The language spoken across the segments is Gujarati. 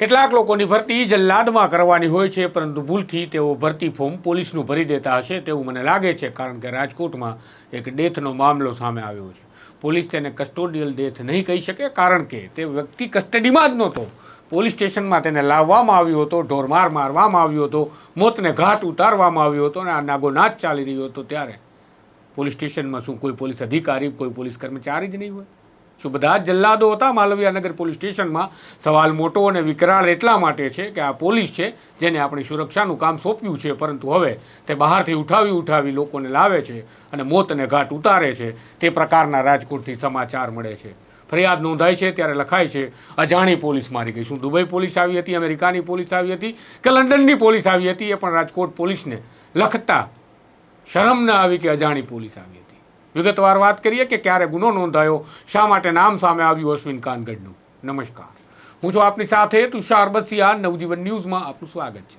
કેટલાક લોકોની ભરતી જલ્લાદમાં કરવાની હોય છે, પરંતુ ભૂલથી તેઓ ભરતી ફોર્મ પોલીસનું ભરી દેતા હશે તેવું મને લાગે છે, કારણ કે રાજકોટમાં એક ડેથનો મામલો સામે આવ્યો છે. પોલીસ તેને કસ્ટોડિયલ ડેથ નહીં કહી શકે, કારણ કે તે વ્યક્તિ કસ્ટડીમાં જ નહોતો. પોલીસ સ્ટેશનમાં તેને લાવવામાં આવ્યો હતો ઢોરમાર મારવામાં આવ્યો હતો, મોતને ઘાટ ઉતારવામાં આવ્યો હતો અને આ નાગો નાચ ચાલી રહ્યો હતો ત્યારે. પોલીસ સ્ટેશનમાં શું કોઈ પોલીસ અધિકારી, કોઈ પોલીસ કર્મચારી જ નહીં હોય? શું બધા જલ્લાદો હતા માલવીયાનગર પોલીસ સ્ટેશનમાં? સવાલ મોટો અને વિકરાળ એટલા માટે છે કે આ પોલીસ છે જેને આપણી સુરક્ષાનું કામ સોંપ્યું છે, પરંતુ હવે તે બહારથી ઉઠાવી ઉઠાવી લોકોને લાવે છે અને મોતને ઘાટ ઉતારે છે. તે પ્રકારના રાજકોટથી સમાચાર મળે છે. ફરિયાદ નોંધાય છે, ત્યારે લખાય છે, અજાણી પોલીસ મારી ગઈ. શું દુબઈ પોલીસ આવી હતી, અમેરિકાની પોલીસ આવી હતી કે લંડનની પોલીસ આવી હતી? એ પણ રાજકોટ પોલીસને લખતા શરમ ન આવી કે અજાણી પોલીસ આવી હતી. વિગતવાર વાત કરીએ કે ક્યારે ગુનો નોંધાયો, શા માટે નામ સામે આવ્યું અશ્વિન કાનગઢનું નમસ્કાર. હું છું આપની સાથે તુષાર બસિયા, નવજીવન ન્યૂઝમાં આપનું સ્વાગત છે.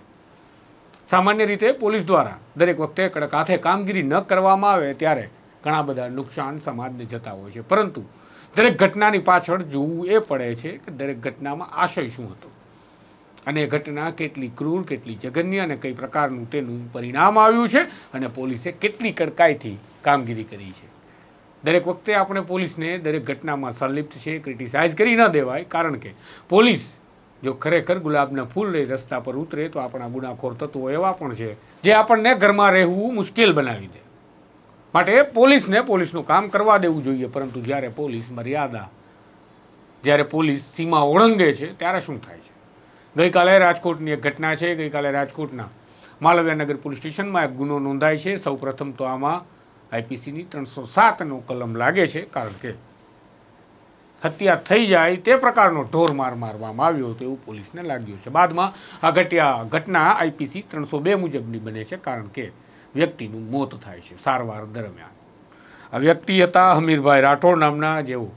સામાન્ય રીતે પોલીસ દ્વારા દરેક વખતે કડક હાથે કામગીરી ન કરવામાં આવે ત્યારે ઘણા બધા નુકસાન સમાજને જતા હોય છે. પરંતુ દરેક ઘટનાની પાછળ જોવું એ પડે છે કે દરેક ઘટનામાં આશય શું હતો? અને એ ઘટના કેટલી ક્રૂર, કેટલી જઘન્ય અને કઈ પ્રકારનું તેનું પરિણામ આવ્યું છે? અને પોલીસે કેટલી કડકાઈથી કામગીરી કરી છે. દરેક વખતે આપણે પોલીસને દરેક ઘટનામાં સંલિપ્ત છે, ક્રિટિસાઇઝ કરી ન દેવાય, કારણ કે પોલીસ જો ખરેખર ગુલાબના ફૂલ લઈ રસ્તા પર ઉતરે તો આપણા ગુનાખોર તત્વો એવા પણ છે જે આપણને ઘરમાં રહેવું મુશ્કેલ બનાવી દે. માટે પોલીસને પોલીસનું કામ કરવા દેવું જોઈએ, પરંતુ જ્યારે પોલીસ મર્યાદા, જ્યારે પોલીસ સીમા ઓળંગે છે, ત્યારે શું થાય છે? ગઈકાલે રાજકોટની એક ઘટના છે. ગઈકાલે રાજકોટના માલવ્યાનગર પોલીસ સ્ટેશનમાં એક ગુનો નોંધાય છે. સૌપ્રથમ તો આમાં આઈપીસીની ત્રણસો સાતનો કલમ લાગે છે, કારણ કે હત્યા થઈ જાય તે પ્રકારનો ઢોર માર મારવામાં આવ્યો હતો એવું પોલીસને લાગ્યું છે. બાદમાં આ ઘટ્યા, ઘટના આઈપીસી ત્રણસો બે મુજબની બને છે, કારણ કે વ્યક્તિનું મોત થાય છે સારવાર દરમિયાન. આ વ્યક્તિ હતા હમીરભાઈ રાઠોડ નામના, જેઓ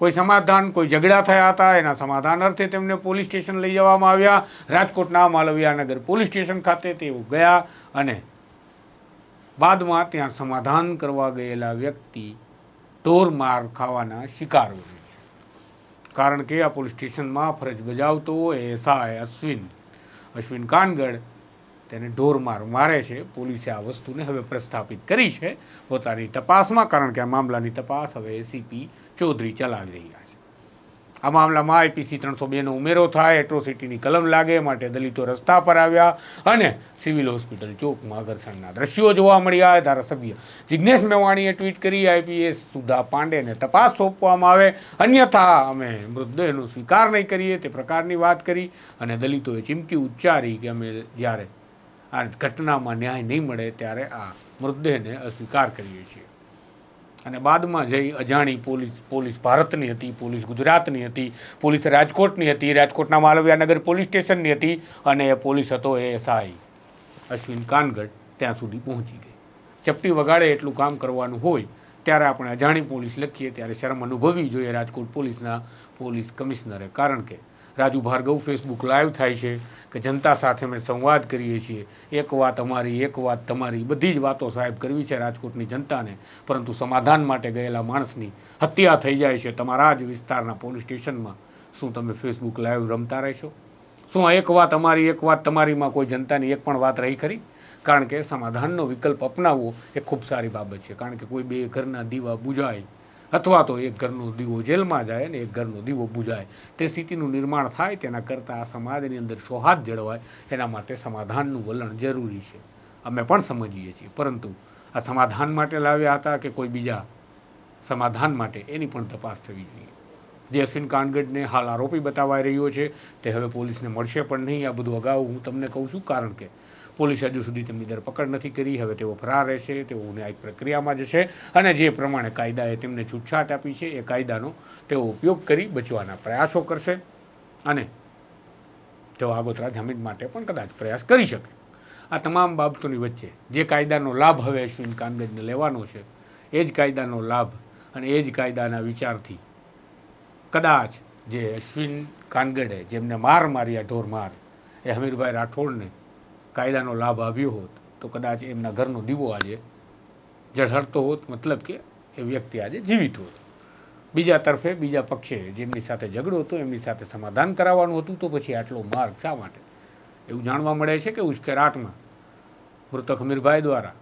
કોઈ સમાધાન, કોઈ ઝઘડા થયા હતા, એના સમાધાન અર્થે તેમને પોલીસ સ્ટેશન લઈ જવામાં આવ્યા. રાજકોટના માલવિયાનગર પોલીસ સ્ટેશન ખાતે તેઓ ગયા અને બાદમાં ત્યાં સમાધાન કરવા ગયેલા વ્યક્તિ ઢોર માર ખાવાના શિકાર બને છે. કારણ કે આ પોલીસ સ્ટેશનમાં ફરજ બજાવતો એસઆઈ અશ્વિન અશ્વિન કાનગડ તેને ઢોરમાર મારે છે. પોલીસે આ વસ્તુને હવે પ્રસ્થાપિત કરી છે પોતાની તપાસમાં, કારણ કે આ મામલાની તપાસ હવે એસીપી ચૌધરી ચલાવી રહ્યા છે. આ મામલામાં આઈપીસી ત્રણસો બેનો ઉમેરો થાય, એટ્રોસિટીની કલમ લાગે, માટે દલિતો રસ્તા પર આવ્યા અને સિવિલ હોસ્પિટલ ચોકમાં ઘર્ષણના દ્રશ્યો જોવા મળ્યા. ધારાસભ્ય જિજ્ઞેશ મેવાણીએ ટ્વીટ કરી, આઈપીએસ સુધા પાંડેને તપાસ સોંપવામાં આવે, અન્યથા અમે મૃતદેહનો સ્વીકાર નહીં કરીએ. તે પ્રકારની વાત કરી અને દલિતોએ ચીમકી ઉચ્ચારી કે અમે જ્યારે આ ઘટનામાં ન્યાય નહીં મળે, ત્યારે આ મૃતદેહને અસ્વીકાર કરીએ છીએ. અને બાદમાં જઈ અજાણી પોલીસ પોલીસ ભારતની હતી, પોલીસ ગુજરાતની હતી, પોલીસ રાજકોટની હતી, રાજકોટના માલવિયાનગર પોલીસ સ્ટેશનની હતી અને એ પોલીસ હતો એ એસઆઈ અશ્વિન કાનગઢ ત્યાં સુધી પહોંચી ગઈ. ચપટી વગાડે એટલું કામ કરવાનું હોય, ત્યારે આપણે અજાણી પોલીસ લખીએ, ત્યારે શરમ અનુભવવી જોઈએ રાજકોટ પોલીસના પોલીસ કમિશનરે. કારણ કે રાજુ ભાર્ગવ ફેસબુક લાઈવ થાય છે કે જનતા સાથે અમે સંવાદ કરીએ છીએ. એક વાત અમારી, એક વાત તમારી. બધી જ વાતો સાહેબ કરવી છે રાજકોટની જનતાને. પરંતુ સમાધાન માટે ગયેલા માણસની હત્યા થઈ જાય છે તમારા જ વિસ્તારના પોલીસ સ્ટેશનમાં. શું તમે ફેસબુક લાઈવ રમતા રહેશો? શું આ એક વાત અમારી, એક વાત તમારીમાં કોઈ જનતાની એક પણ વાત રહી ખરી? કારણ કે સમાધાનનો વિકલ્પ અપનાવવો એ ખૂબ સારી બાબત છે. કારણ કે કોઈ બે ઘરના દીવા બુજાય અથવા તો એક ઘરનો દીવો જેલમાં જાય અને એક ઘરનો દીવો બુજાય. તે સ્થિતિનું નિર્માણ થાય તેના કરતાં આ સમાજની અંદર સૌહાર્દ જળવાય, એના માટે સમાધાનનું વલણ જરૂરી છે. અમે પણ સમજીએ છીએ. પરંતુ આ સમાધાન માટે લાવ્યા હતા કે કોઈ બીજા સમાધાન માટે? એની પણ તપાસ થવી જોઈએ. જે અશ્વિન કાનગડને હાલ આરોપી બતાવાઈ રહ્યો છે. તે હવે પોલીસને મળશે પણ નહીં. આ બધું અગાઉ હું તમને કહું છું. કારણ કે પોલીસે હજુ સુધી તેમની ધરપકડ નથી કરી. હવે તેઓ ફરાર રહેશે, તેઓ ન્યાયિક પ્રક્રિયામાં જશે અને જે પ્રમાણે કાયદાએ તેમને છૂટછાટ આપી છે, એ કાયદાનો તેઓ ઉપયોગ કરી બચવાના પ્રયાસો કરશે અને તેઓ આગોતરા જામીન માટે પણ કદાચ પ્રયાસ કરી શકે. આ તમામ બાબતોની વચ્ચે જે કાયદાનો લાભ હવે અશ્વિન કાનગજને લેવાનો છે, એ જ કાયદાનો લાભ અને એ જ કાયદાના વિચારથી કદાચ જે અશ્વિન કાનગડે જેમને માર માર્યા ઢોર માર, એ હમીરભાઈ રાઠોડને કાયદાનો લાભ આવ્યો હોત, તો કદાચ એમના ઘરનો દીવો આજે ઝળહળતો હોત, મતલબ કે એ વ્યક્તિ આજે જીવિત હોત. બીજા તરફે બીજા પક્ષે જેમની સાથે ઝઘડો હતો, એમની સાથે સમાધાન કરાવવાનું હતું, તો પછી આટલો માર્ગ શા માટે? એવું જાણવા મળે છે કે ઉશ્કેરાટમાં મૃતક હમીરભાઈ દ્વારા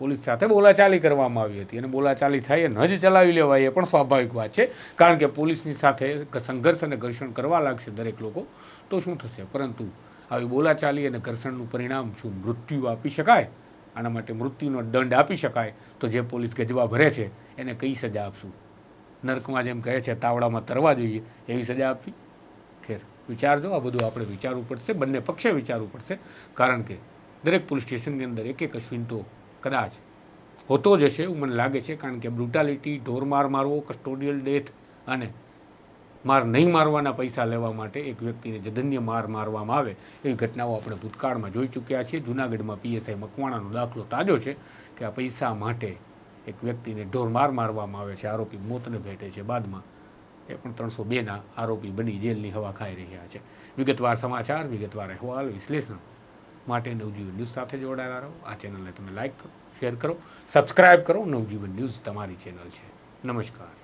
પોલીસ સાથે બોલાચાલી કરવામાં આવી હતી અને બોલાચાલી થાય ન જ ચલાવી લેવાય એ પણ સ્વાભાવિક વાત છે. કારણ કે પોલીસની સાથે સંઘર્ષ અને ઘર્ષણ કરવા લાગશે દરેક લોકો, તો શું થશે? પરંતુ આવી બોલાચાલી અને ઘર્ષણનું પરિણામ શું મૃત્યુ આપી શકાય? આના માટે મૃત્યુનો દંડ આપી શકાય? તો જે પોલીસ ગજવા ભરે છે, એને કઈ સજા આપશું? નર્કમાં જેમ કહે છે, તાવડામાં તરવા જોઈએ. એવી સજા આપવી? ખેર વિચારજો આ બધું આપણે વિચારવું પડશે, બંને પક્ષે વિચારવું પડશે. કારણ કે દરેક પોલીસ સ્ટેશનની અંદર એક એક અશ્વિન તો કદાચ હોતો જ હશે, એવું મને લાગે છે. કારણ કે બ્રુટાલિટી, ઢોરમાર મારવો, કસ્ટોડિયલ ડેથ અને માર નહીં મારવાના પૈસા લેવા માટે એક વ્યક્તિને જધન્ય માર મારવામાં આવે એવી ઘટનાઓ આપણે ભૂતકાળમાં જોઈ ચૂક્યા છીએ. જૂનાગઢમાં પીએસઆઈ મકવાણાનો દાખલો તાજો છે કે આ પૈસા માટે એક વ્યક્તિને ઢોર માર મારવામાં આવે છે. આરોપી મોતને ભેટે છે. બાદમાં એ પણ ત્રણસો બેના આરોપી બની જેલની હવા ખાઈ રહ્યા છે. વિગતવાર સમાચાર, વિગતવાર અહેવાલ, વિશ્લેષણ માટે નવજીવન ન્યૂઝ સાથે જોડાયેલા રહો. આ ચેનલને તમે લાઈક કરો, શેર કરો, સબસ્ક્રાઇબ કરો. નવજીવન ન્યૂઝ તમારી ચેનલ છે. નમસ્કાર.